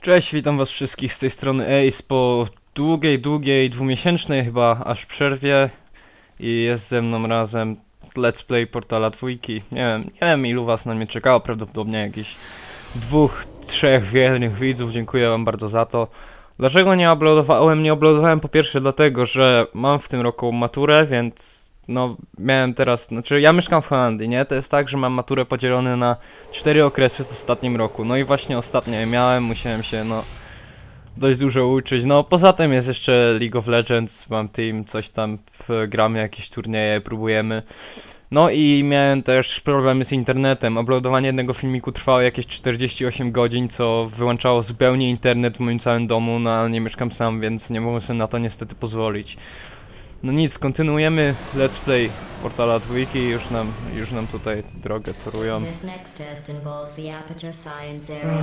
Cześć, witam was wszystkich z tej strony Ace po długiej, długiej, dwumiesięcznej chyba aż przerwie i jest ze mną razem Let's Play Portala Dwójki. Nie wiem, nie wiem ilu was na mnie czekało, prawdopodobnie jakieś dwóch, trzech wiernych widzów, dziękuję wam bardzo za to. Dlaczego nie uploadowałem? Nie uploadowałem po pierwsze dlatego, że mam w tym roku maturę, więc no miałem teraz, znaczy ja mieszkam w Holandii, nie? To jest tak, że mam maturę podzielone na cztery okresy w ostatnim roku. No i właśnie ostatnio miałem, musiałem się no dość dużo uczyć. No poza tym jest jeszcze League of Legends, mam team, coś tam gramy jakieś turnieje, próbujemy. No i miałem też problemy z internetem. Uploadowanie jednego filmiku trwało jakieś 48 godzin, co wyłączało zupełnie internet w moim całym domu, no ale nie mieszkam sam, więc nie mogłem sobie na to niestety pozwolić. No nic, kontynuujemy let's play portala dwójki, już nam, już nam tutaj drogę torują. This next test involves the Aperture Science Area.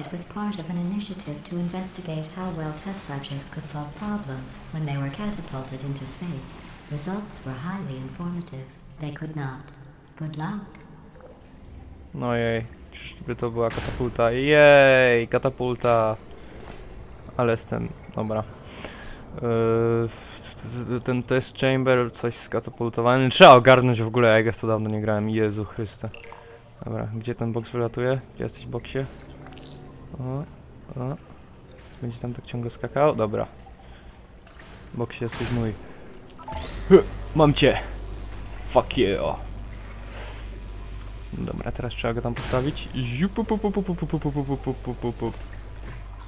It was part of an initiative to investigate how well test subjects could solve problems when they were catapulted into space. Results were highly informative. They could not. Good luck. No jej, czyżby to była katapulta? Jej, katapulta! Ale jestem, dobra. Yy, ten to jest chamber, coś skatapultowany. Trzeba ogarnąć w ogóle, jak ja w to dawno nie grałem. Jezu Chryste. Dobra, gdzie ten boks wylatuje? Gdzie jesteś, boksie? O, o. Będzie tam tak ciągle skakał? Dobra. Boksie, jesteś mój. Mam cię! Fuck yeah! Dobra, teraz trzeba go tam postawić.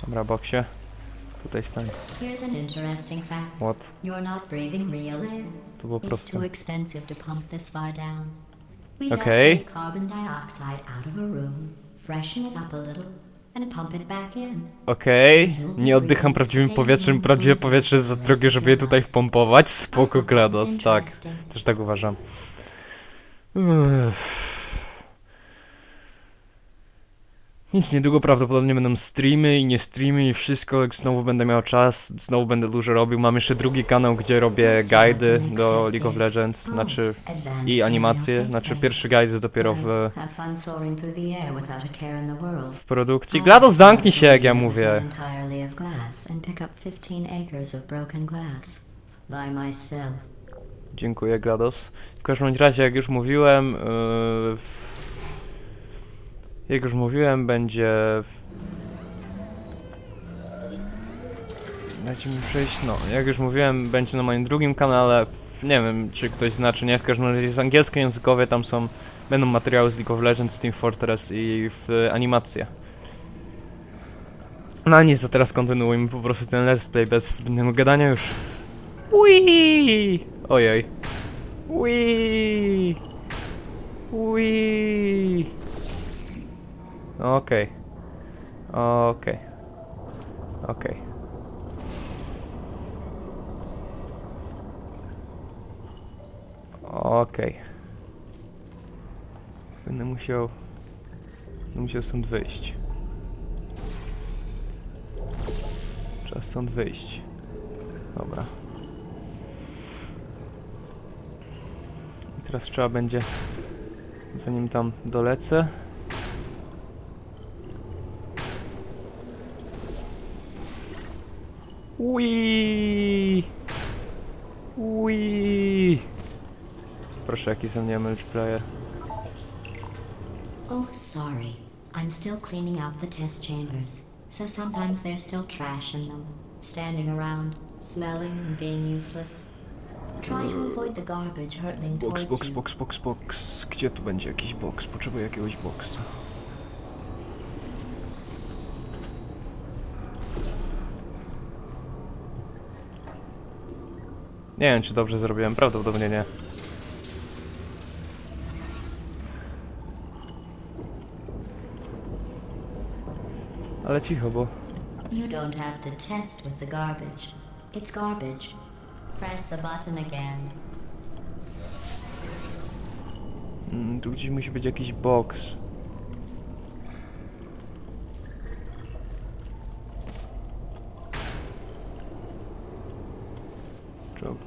Dobra, boksie. Tutaj stań. Here's an interesting fact. What? You're not breathing real air. To było It's proste. too expensive to pump this far down. We Okay. just take carbon dioxide out of a room, freshen it up a little, and pump it back in. Okej, nie oddycham prawdziwym powietrzem, prawdziwe powietrze jest za drogie, żeby je tutaj wpompować. Spoko, GLaDOS, tak. Też tak uważam. Uff. Nic, niedługo prawdopodobnie będą streamy i nie streamy i wszystko, jak znowu będę miał czas, znowu będę dużo robił. Mam jeszcze drugi kanał, gdzie robię guidy do League of Legends, znaczy i animacje, znaczy pierwszy guide jest dopiero w, w produkcji. GLaDOS zamknij się, jak ja mówię. entirely of glass and pick up 15 acres of broken glass by myself. Dziękuję, GLaDOS. W każdym razie, jak już mówiłem, yy, jak już mówiłem, będzie... Dajcie mi przejść, no, jak już mówiłem, będzie na moim drugim kanale, nie wiem, czy ktoś zna, czy nie, w każdym razie jest angielskojęzykowe, tam są, będą materiały z League of Legends, Team Fortress i w animacje. No nic, a teraz kontynuujmy po prostu ten let's play bez zbędnego gadania już. Wii! Ojej. Wii! Wii! Okej. Okej. Okej. Okej. Będę musiał... Będę musiał stąd wyjść. Trzeba stąd wyjść. Dobra. I teraz trzeba będzie, zanim tam dolecę. Wii! Wii! Proszę, jaki ze mnie multiplayer. Oh, sorry. I'm still cleaning out the test chambers, so sometimes there's still trash in them, standing around, smelling and being useless. Try to avoid the garbage hurtling Box, towards box, you. box, box, box. Gdzie tu będzie jakiś box? Potrzebuję jakiegoś boxa. Nie wiem, czy dobrze zrobiłem. Prawdopodobnie nie. Ale cicho, bo... You don't have to test with the garbage. It's garbage. Press the button again. Mm, tu gdzieś musi być jakiś box.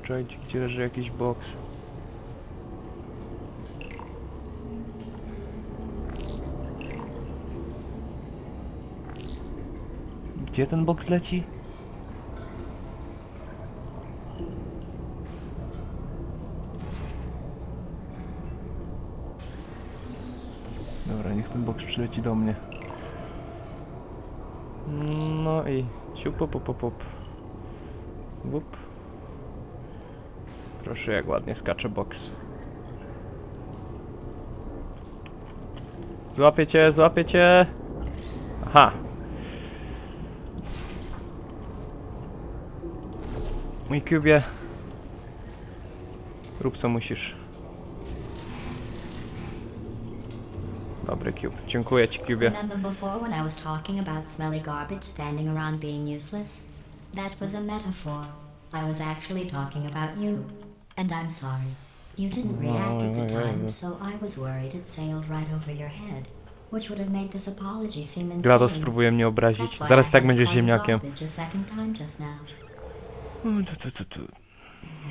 Obczaić, gdzie leży jakiś box. Gdzie ten boks leci? Dobra, niech ten boks przyleci do mnie. No i siup, pop, pop, pop. Wup. Proszę, jak ładnie skacze boks. Złapię cię, złapię cię. Aha. Mój kubie. Rób co musisz. Dobry cube. Dziękuję ci, kubie. Remember before when I was talking about smelly garbage standing around being useless? That was a metaphor. I was actually talking about you. And I'm sorry. You didn't react at the time, so I was worried it sailed right over your head. Which would have made this apology seem insane. GLaDOS próbuje mnie obrazić. Zaraz tak będziesz ziemniakiem.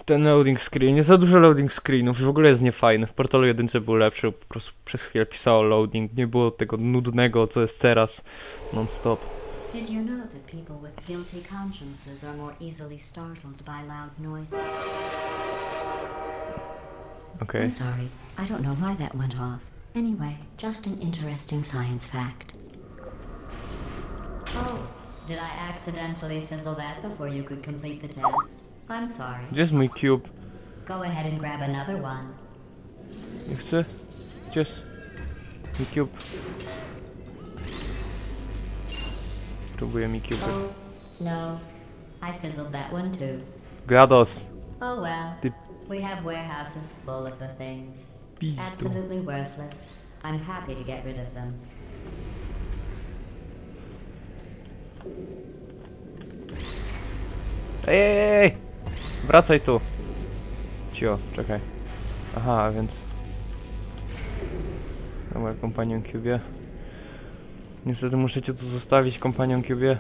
Ten loading screen, jest za dużo loading screenów w ogóle jest niefajny. W Portalu jedynce był lepszy, po prostu przez chwilę pisało loading, nie było tego nudnego, co jest teraz, non-stop. Did you know that people with guilty consciences are more easily startled by loud noises? Okej. I'm sorry. I don't know why that went off. Anyway, just an interesting science fact. Oh, did I accidentally fizzle that before you could complete the test? I'm sorry. Just my cube? Go ahead and grab another one. Yes, sir. Uh, just my mój cube? Próbuję mi cube. Oh, no. I fizzled that one too. GLaDOS. Oh well. Ty- We have warehouses full of the things. Pizdu. Absolutely worthless. I'm happy to get rid of them. Ej, ej, ej! Wracaj tu. Cio, czekaj. Aha, więc... Dobra, kompanion Cubie. Niestety muszę cię tu zostawić, kompanion Cubie.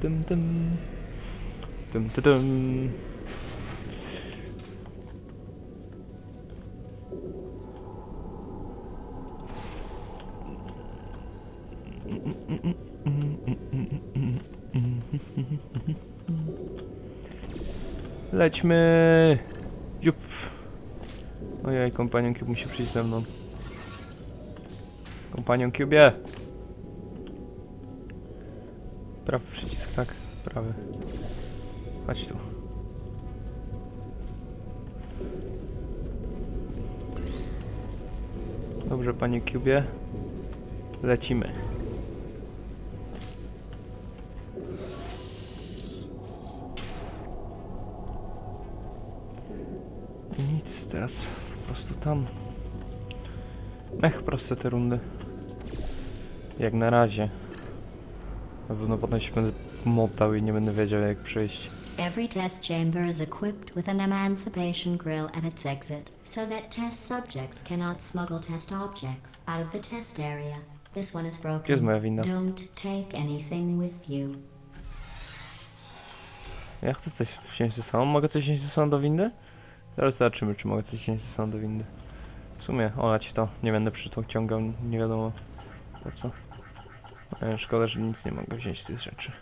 Tum, tudum. Lećmy! Jup! Ojej, kompanion Cube musi przyjść ze mną. Kompanion Cube! Przycisk, Prawy. Chodź tu. Dobrze, panie Cubie. Lecimy. Nic, teraz po prostu tam. Ech, proste te rundy. Jak na razie. Na pewno potem się będę motał i nie będę wiedział jak przejść. Every test chamber is equipped with an emancipation grill at its exit, so that test subjects cannot smuggle test objects out of the test area. This one is Gdzie jest broken. moja winda? Don't take anything with you. Ja chcę coś wziąć ze sobą. Mogę coś wziąć ze sobą do windy? Zaraz zobaczymy, czy mogę coś wziąć ze sobą do windy. W sumie, olać to. Nie będę przy to ciągał, nie wiadomo po co. E, szkoda, że nic nie mogę wziąć z tych rzeczy.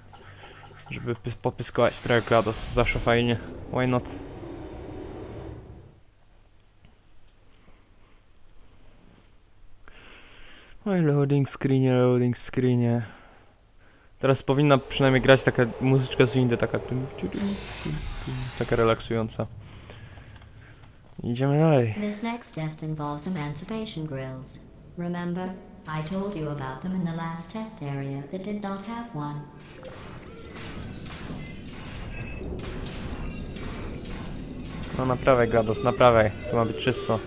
Żeby py- popyskować trochę GLaDOS. Zawsze fajnie. Why not? Oj, loading screenie, loading screenie. Teraz powinna przynajmniej grać taka muzyczka z windy, taka taka relaksująca. Idziemy dalej. This next test involves emancipation grills. Remember, I told you about them in the last test area that did not have one. No naprawiaj GLaDOS, naprawiaj. Tu ma być czysto.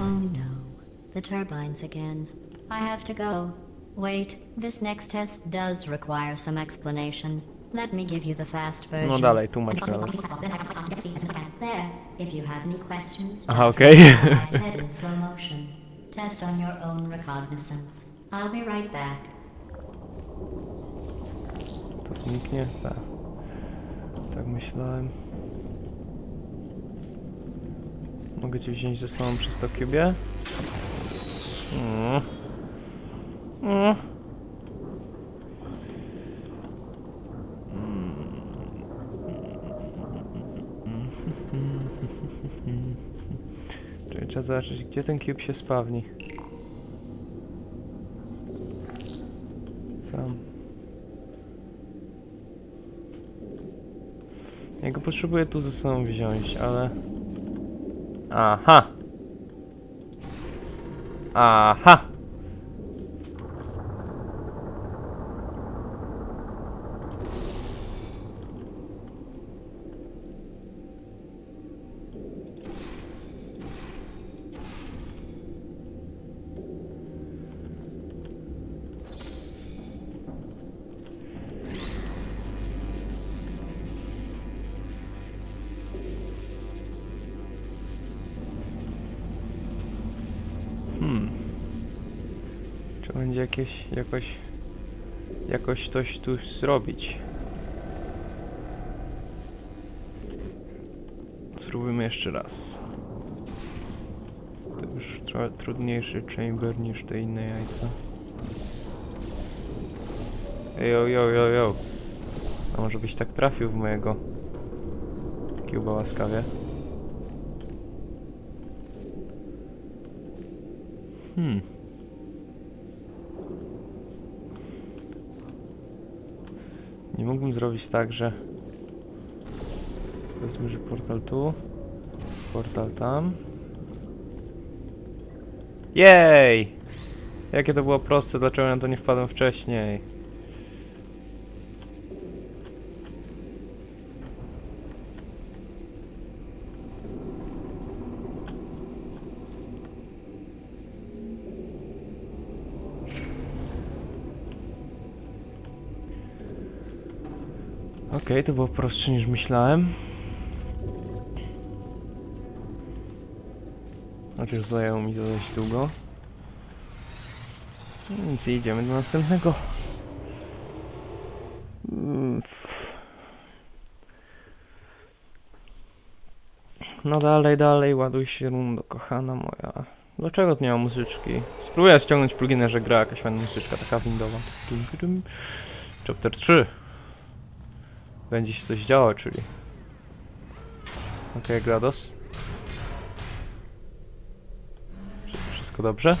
Oh no, the turbines again. I have to go. Wait, this next test does require some explanation. Let me give you the fast version. No dalej, tłumacz GLaDOS. There, if you have any questions, Aha, okej. what I said in slow motion. Test on your own recognizance. I'll be right back. To zniknie? Tak. Tak myślałem. Mogę cię wziąć ze sobą przez to cubie? Mm. Mm. Czekaj, Trzeba zobaczyć, gdzie ten cube się spawni. Sam. Ja go potrzebuję tu ze sobą wziąć, ale... Aha! Aha! Będzie jakieś, jakoś, jakoś coś tu zrobić? Spróbujmy jeszcze raz. To już trochę trudniejszy chamber niż te inne jajca. Yo, yo, yo, yo. A może byś tak trafił w mojego Cuba łaskawie? Hmm. Nie mógłbym zrobić tak, że... Powiedzmy, że portal tu, portal tam. Jej! Jakie to było proste, dlaczego na to nie wpadłem wcześniej? Okej, to było prostsze niż myślałem. Chociaż zajęło mi to dość długo. No Więc idziemy do następnego. Mm, No dalej, dalej, ładuj się rundo, kochana moja. Dlaczego tu nie ma muzyczki? Spróbuję ściągnąć plugina, że gra jakaś fajna muzyczka, taka windowa. Chapter 3. Będzie się coś działo, czyli... Okej, GLaDOS. Czy Wszystko dobrze?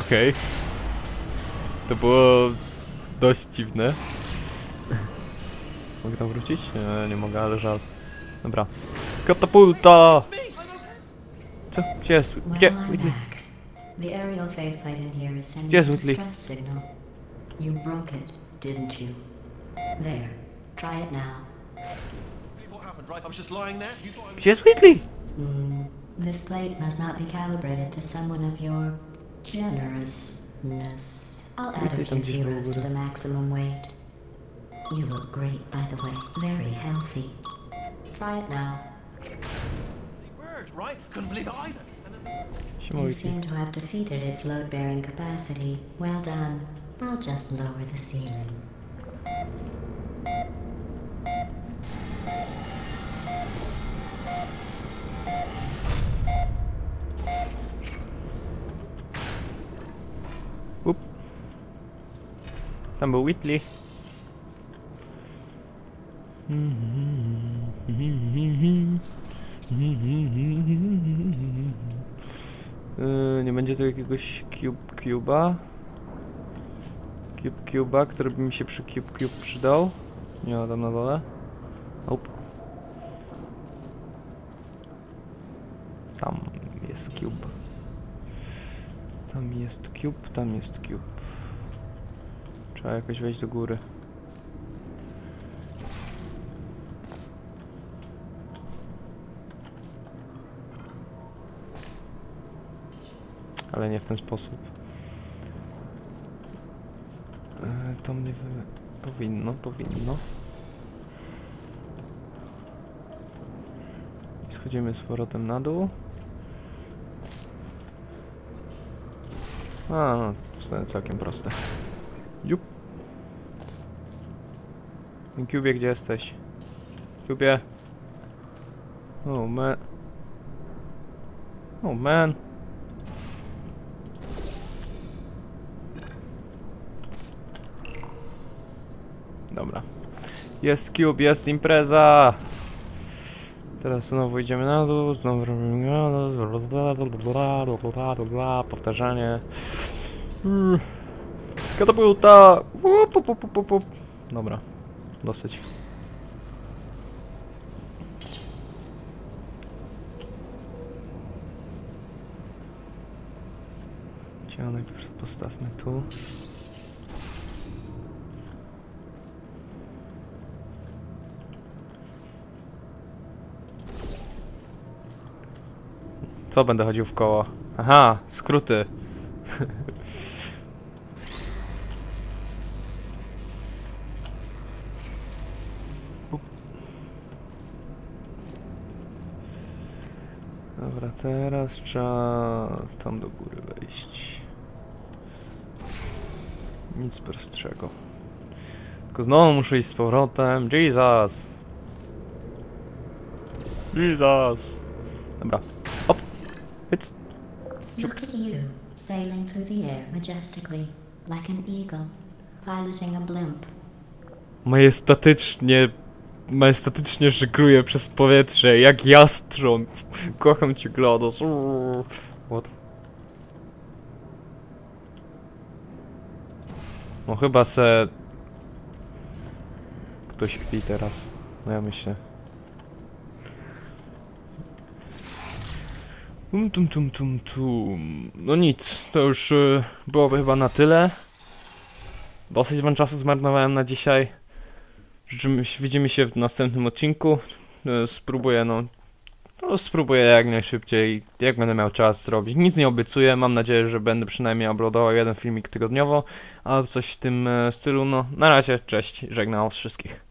Okej. To było dość dziwne. Mogę tam wrócić? Nie, nie mogę, ale żal. Dobra. Katapulta! Co? Gdzie jest? Well, Gdzie? I'm Whitney? back. The aerial faithplate in here is sending Yes, a Whitley. distress signal. You broke it, didn't you? There. Try it now. What happened, right? I was just lying there. You thought I was. Gdzie jest Whitley? Hmm. This plate must not be calibrated to someone of your generousness. I'll add a few gdzieś był u zeros to the maximum weight. You look great, by the way. Very healthy. Try it now. Word, right? Couldn't believe it either. And You seem to have defeated its load-bearing capacity. Well done. I'll just lower the ceiling. Up. Tam był Whitley. Yy, nie będzie tu jakiegoś cube cuba? Cube cuba, który by mi się przy cube cube przydał. Nie ma tam na dole. Nope. Tam jest cube. Tam jest cube, tam jest cube. Trzeba jakoś wejść do góry. Ale nie w ten sposób. E, To mnie wy... powinno, powinno. I schodzimy z powrotem na dół. A, no, całkiem proste. Jup. Cubie, gdzie jesteś? Cubie. Oh man. Oh man. Dobra. Jest cube, jest impreza! Teraz znowu idziemy na dół, znowu robimy na powtarzanie. Katapulta! Dobra, dosyć. Gdzie postawmy tu? Co będę chodził w koło? Aha, skróty. Dobra, teraz trzeba tam do góry wejść. Nic prostszego. Tylko znowu muszę iść z powrotem. Jesus! Jesus! Dobra. It's... Look at you, sailing through the air majestically, like an eagle, piloting a blimp. Majestatycznie... Majestatycznie żegluję przez powietrze, jak jastrząb. Kocham cię, GLaDOS. What? No chyba se... Ktoś śpi teraz. No ja myślę. Tum tum tum tum tum. No nic, to już y, byłoby chyba na tyle. Dosyć wam czasu zmarnowałem na dzisiaj. Życzymy, widzimy się w następnym odcinku. E, Spróbuję, no, no. Spróbuję jak najszybciej, jak będę miał czas zrobić. Nic nie obiecuję, mam nadzieję, że będę przynajmniej uploadował jeden filmik tygodniowo, albo coś w tym e, stylu. No, na razie, cześć, żegnam wszystkich.